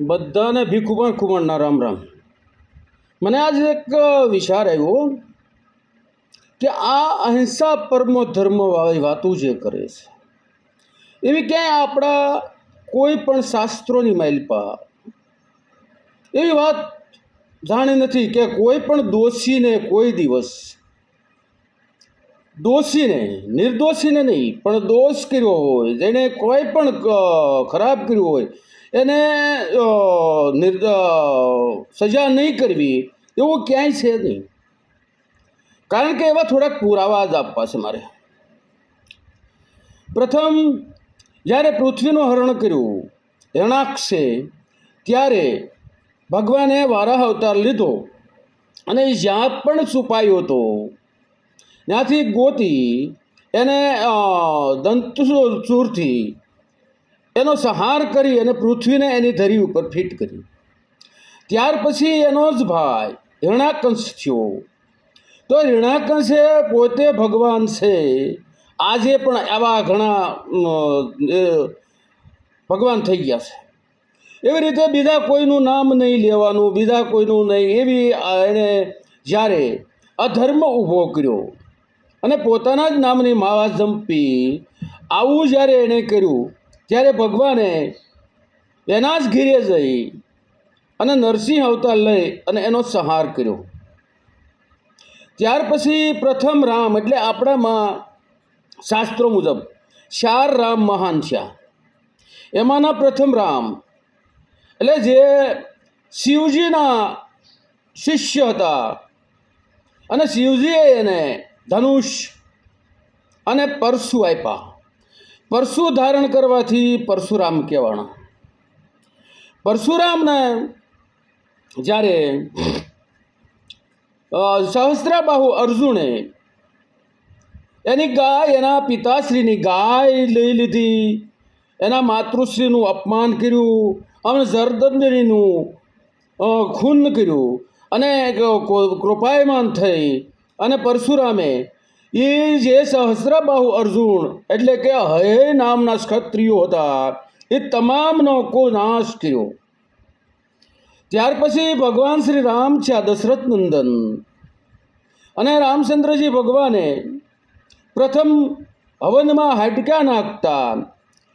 બધાને ભીખુમાં ખુમાણના રામ રામ. મને આજ એક વિચાર આવ્યો કે આ અહિંસા પરમો ધર્મ વાળી વાતો જે કરે છે, એવી ક્યાંય આપણા કોઈ પણ શાસ્ત્રોની માઇલપા એવી વાત જાણી નથી કે કોઈ પણ દોષીને કોઈ દિવસ, દોષીને, નિર્દોષીને નહીં, પણ દોષ કર્યો હોય, જેણે કોઈ પણ ખરાબ કર્યું હોય એને સજા નહીં કરવી, એવું ક્યાંય છે નહીં. કારણ કે એવા થોડાક પુરાવા જ આપવા છે મારે. પ્રથમ, જ્યારે પૃથ્વીનું હરણ કર્યું હિરણાક્ષે ત્યારે ભગવાને વારાહ અવતાર લીધો અને જ્યાં પણ છુપાયો હતો, ત્યાંથી ગોતી એને દંતચૂરથી એનો સંહાર કરી અને પૃથ્વીને એની ધરી ઉપર ફિટ કરી ત્યાર પછી એનો જ ભાઈ હિરણાકંશ થયો. તો હિરણાકંશે પોતે ભગવાન છે. આજે પણ આવા ઘણા ભગવાન થઈ ગયા છે. એવી રીતે બીજા કોઈનું નામ નહીં લેવાનું, બીજા કોઈનું નહીં. એવી એણે જ્યારે અધર્મ ઊભો કર્યો અને પોતાના જ નામની માવા જંપી, આવું જ્યારે એણે કર્યું ત્યારે ભગવાને એના જ ઘીરે જઈ અને નરસિંહ અવતાર લઈ અને એનો સંહાર કર્યો. ત્યાર પછી પ્રથમ રામ એટલે આપણામાં શાસ્ત્રો મુજબ ચાર રામ મહાન થયા. એમાંના પ્રથમ રામ એટલે જે શિવજીના શિષ્ય હતા અને શિવજીએ એને ધનુષ અને પરશુ આપ્યા. પરશુ ધારણ કરવાથી પરશુરામ કહેવાના. પરશુરામને જ્યારે સહસ્ત્રાબાહુ અર્જુને એની ગાય, એના પિતાશ્રીની ગાય લઈ લીધી, એના માતૃશ્રીનું અપમાન કર્યું, અને જરદંડરીનું ખૂન કર્યું, અને કૃપાયમાન થઈ, અને પરશુરામે એ જે સહસ્રબાહુ અર્જુન એટલે કે હય નામના ક્ષત્રિયો હતા, એ તમામનો કો નાશ કર્યો ત્યાર પછી ભગવાન શ્રી રામ છે દશરથ નંદન અને રામચંદ્રજી ભગવાને પ્રથમ હવનમાં હાડકા નાખતા,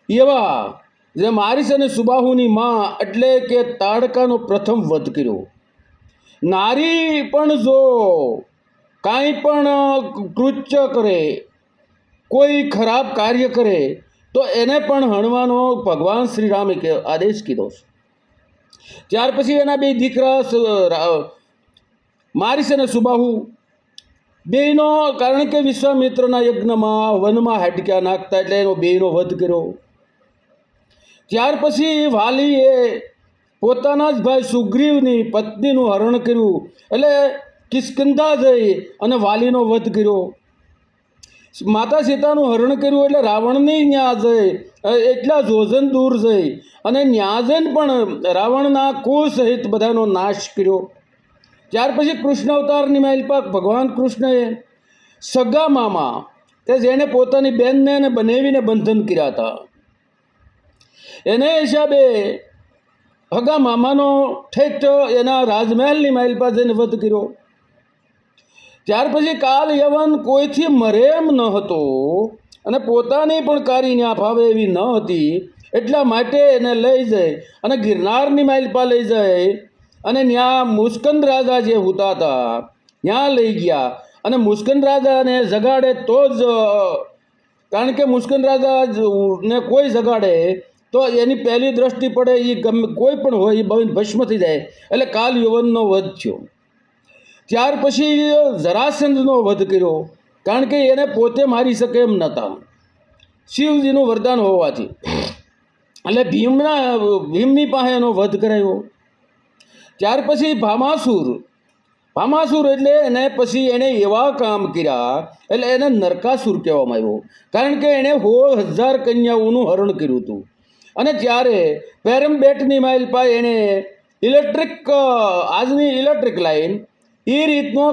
એવા, જે મારીસ અને સુબાહુની માં એટલે કે તાડકાનો પ્રથમ વધ કર્યો. નારી પણ જો કાંઈ પણ કૃત્ય કરે, કોઈ ખરાબ કાર્ય કરે, તો એને પણ હણવાનો ભગવાન શ્રી રામે આદેશ કીધો છે. ત્યાર પછી એના બે દીકરા મારીસ અને સુબાહુ. બેયનો, કારણ કે વિશ્વામિત્રના યજ્ઞમાં, વનમાં હાડક્યા નાખતા એટલે એનો બેનો વધ કર્યો. ત્યાર પછી વાલીએ પોતાના જ ભાઈ સુગ્રીવની પત્નીનું હરણ કર્યું. એટલે કિસ્કંદા જઈ અને વાલીનો વધ કર્યો. માતા સીતાનું હરણ કર્યું એટલે રાવણની ન્યા જઈ એટલા જોજન દૂર જઈ અને ન્યાજન પણ રાવણના કુળ સહિત બધાનો નાશ કર્યો. ત્યાર પછી કૃષ્ણ અવતારની માલપાક ભગવાન કૃષ્ણએ સગા મામા કે જેણે પોતાની બેનને એને બનાવીને બંધન કર્યા હતા. એને હિસાબે હગા મામાનો ઠેઠ એના રાજમહેલની માઇલ પાસે વધ કર્યો. ત્યાર પછી કાલ યવન કોઈથી મરે એમ ન હતો અને પોતાની પણ કારી ન્યા ફાવે એવી ન હતી, એટલા માટે એને લઈ જાય અને ગિરનારની માઇલપા લઈ જાય અને ત્યાં મુસ્કંદ રાજા જે હોતા હતા ત્યાં લઈ ગયા. અને મુસ્કંદ રાજાને જગાડે તો જ, કારણ કે મુસ્કંદ રાજા ને કોઈ જગાડે, તો એની પહેલી દ્રષ્ટિ પડે એ ગમે, કોઈ પણ હોય એ ભસ્મ થઈ જાય. એટલે કાલ યવનનો વધ થયો. ત્યાર પછી જરાસંધનો વધ કર્યો, કારણ કે એને પોતે મારી શકે એમ નહોતા. શિવજીનું વરદાન હોવાથી. એટલે ભીમના, ભીમની પાસે એનો વધ કરાયો. ત્યાર પછી ભામાસુર. ભામાસુર એટલે એને પછી એણે એવા કામ કર્યા, એટલે એને નરકાસુર કહેવામાં આવ્યો. કારણ કે એણે હો હજાર કન્યાઓનું હરણ કર્યું હતું. અને ત્યારે પેરમબેટની માઇલ પાસે એણે ઇલેક્ટ્રિક, આજની ઇલેક્ટ્રિક લાઈન એ રીતનો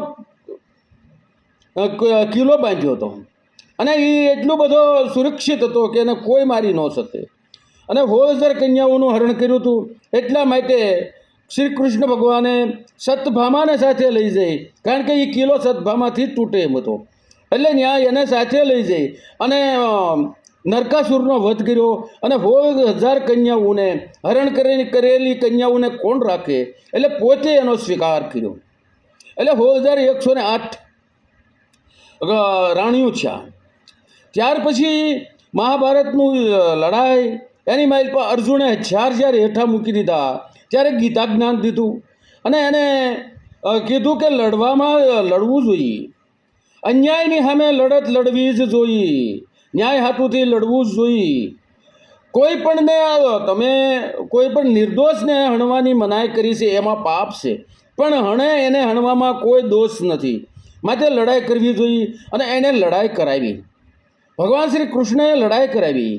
કિલ્લો બાંધ્યો હતો. અને એ એટલો બધો સુરક્ષિત હતો કે એને કોઈ મારી ન શકે. અને હોળસર કન્યાઓનું હરણ કર્યું હતું. એટલા માટે શ્રી કૃષ્ણ ભગવાને સતભામાને સાથે લઈ જઈ, કારણ કે એ કિલ્લો સતભામાથી તૂટે એમ હતો. એટલે ન્યાય એને સાથે લઈ જઈ અને નરકાસુરનો વધ કર્યો અને સોળ હજાર કન્યાઓને હરણ કરેલી કરેલી કન્યાઓને કોણ રાખે? એટલે પોતે એનો સ્વીકાર કર્યો. એટલે સોળ હજાર એકસો ને આઠ રાણીઓ છે ત્યાર પછી મહાભારતનું લડાઈ, એની માઇલ પર અર્જુને ચાર જ્યારે હેઠા મૂકી દીધા, ત્યારે ગીતા જ્ઞાન દીધું અને એને કીધું કે લડવામાં લડવું જોઈએ. અન્યાયની સામે લડત લડવી જ જોઈએ. ન્યાય હાથુથી લડવું જ જોઈએ. કોઈ પણને તમે કોઈ પણ નિર્દોષને હણવાની મનાઈ કરી છે, એમાં પાપ છે. પણ હણે એને હણવામાં કોઈ દોષ નથી. માટે લડાઈ કરવી જોઈએ અને એને લડાઈ કરાવી. ભગવાન શ્રી કૃષ્ણએ લડાઈ કરાવી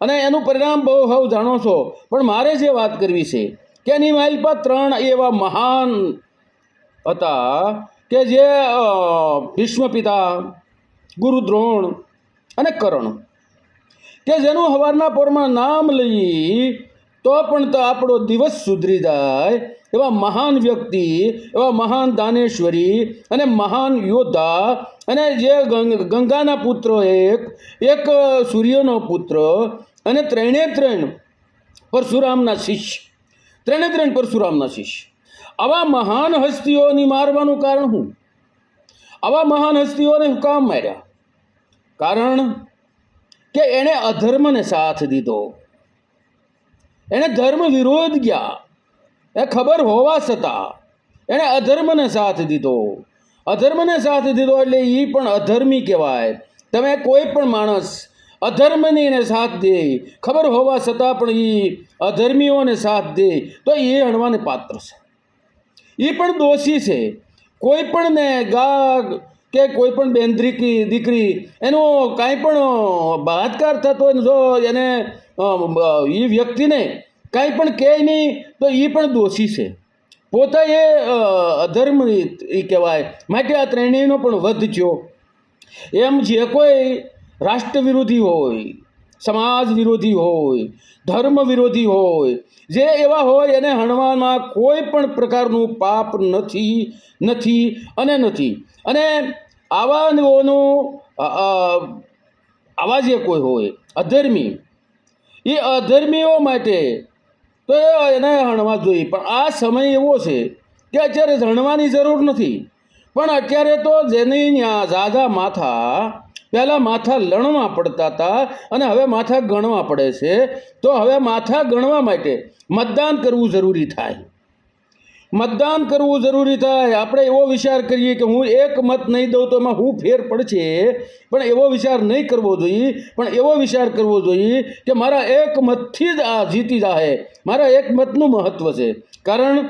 અને એનું પરિણામ બહુ હવ જાણો છો, પણ મારે જે વાત કરવી છે કે એની માઇલ પર ત્રણ એવા મહાન હતા કે જે ભીષ્મ પિતા ગુરુદ્રોણ અને કરણ. કે જેનું હવારના પોરમાં નામ લઈ તો પણ તો આપણો દિવસ સુધરી જાય. એવા મહાન વ્યક્તિ, એવા મહાન દાનેશ્વરી અને મહાન યોદ્ધા અને જે ગંગાના પુત્ર એક એક સૂર્યનો પુત્ર અને ત્રણે ત્રણ પરશુરામના શિષ્ય. ત્રણે ત્રણ પરશુરામના શિષ્ય. આવા મહાન હસ્તીઓની મારવાનું કારણ શું? આવા મહાન હસ્તીઓને કામ માર્યા? કારણ કે એણે અધર્મને સાથ દીધો. એણે ધર્મ વિરોધ ગયા. એ ખબર હોવા છતાં એણે અધર્મને સાથ દીધો. અધર્મને સાથ દીધો એટલે એ પણ અધર્મી કહેવાય. તમે કોઈ પણ માણસ અધર્મની એને સાથ દે, ખબર હોવા છતાં પણ એ અધર્મીઓને સાથ દે, તો એ હણવાને પાત્ર છે. એ પણ દોષી છે. કોઈ પણને ગા કે કોઈ પણ બેન દીકરી એનો કાંઈ પણ બળાત્કાર થતો જો એને એ વ્યક્તિને કાંઈ પણ કહે નહીં, તો એ પણ દોષી છે. પોતા એ અધર્મ એ કહેવાય, માટે આ ત્રણેયનો પણ વધ થયો. એમ જે કોઈ રાષ્ટ્ર વિરોધી હોય, સમાજ વિરોધી હોય, ધર્મ વિરોધી હોય, જે એવા હોય એને હણવામાં કોઈ પણ પ્રકારનું પાપ નથી નથી અને નથી. અને આવાઓનું આવા જે કોઈ હોય, અધર્મી એ અધર્મીઓ માટે. તો એને હણવા જોઈએ. પણ આ સમય એવો છે કે અત્યારે હણવાની જરૂર નથી. પણ અત્યારે તો જેની ઝાઝા માથા, પહેલાં માથા લણવા પડતા હતા અને હવે માથા ગણવા પડે છે. તો હવે માથા ગણવા માટે મતદાન કરવું જરૂરી થાય. મતદાન કરવું જરૂરી થાય. આપણે એવો વિચાર કરીએ કે હું એક મત નહીં દઉં તો એમાં હું ફેર પડશે. પણ એવો વિચાર નહીં કરવો જોઈએ. પણ એવો વિચાર કરવો જોઈએ કે મારા એક મતથી જ આ જીતી જાહે. મારા એક મતનું મહત્ત્વ છે. કારણ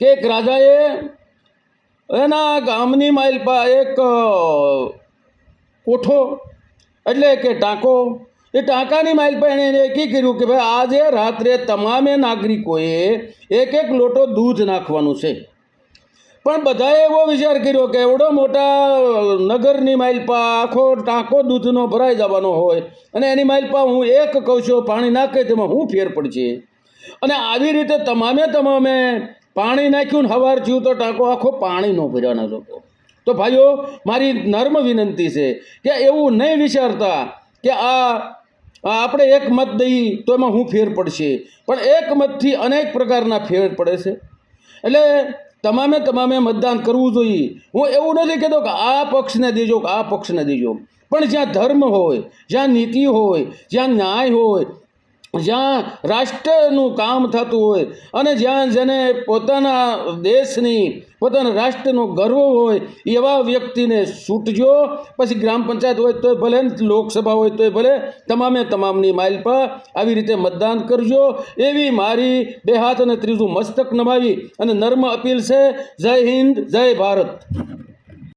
કે એક રાજાએ એના ગામની માઇલ પા એક કોઠો એટલે કે ટાંકો એ ટાંકાની માઇલ એણે એને નક્કી કર્યું કે ભાઈ આજે રાત્રે તમામે નાગરિકોએ એક એક લોટો દૂધ નાખવાનું છે. પણ બધાએ એવો વિચાર કર્યો કે એવડો મોટા નગરની માઇલ પર આખો ટાંકો દૂધનો ભરાઈ જવાનો હોય અને એની માઇલ પર હું એક કહું છું પાણી નાખે તેમાં હું ફેર પડશે. અને આવી રીતે તમામે તમામે પાણી નાખ્યું ને હવાર થયું તો ટાંકો આખો પાણી ન ભર્યાના લોકો તો ભાઈઓ, મારી નર્મ વિનંતી છે કે એવું નહીં વિચારતા કે આ આપણે એક મત દઈએ તો એમાં હું ફેર પડશે. પણ એક મતથી અનેક પ્રકારના ફેર પડે છે. એટલે તમામે તમામે મતદાન કરવું જોઈએ. હું એવું નથી કહેતો કે આ પક્ષને દેજો કે આ પક્ષને દેજો. પણ જ્યાં ધર્મ હોય, જ્યાં નીતિ હોય, જ્યાં ન્યાય હોય જ્યાં રાષ્ટ્રનું કામ થતું હોય અને જ્યાં જેને પોતાના દેશની, પોતાના રાષ્ટ્રનો ગર્વ હોય, એવા વ્યક્તિને છૂટજો પછી ગ્રામ પંચાયત હોય તોય ભલે, લોકસભા હોય તોય ભલે, તમામે તમામની માઇલ પર આવી રીતે મતદાન કરજો. એવી મારી બે હાથ અને ત્રીજું મસ્તક નમાવી અને નર્મ અપીલ છે. જય હિન્દ, જય ભારત.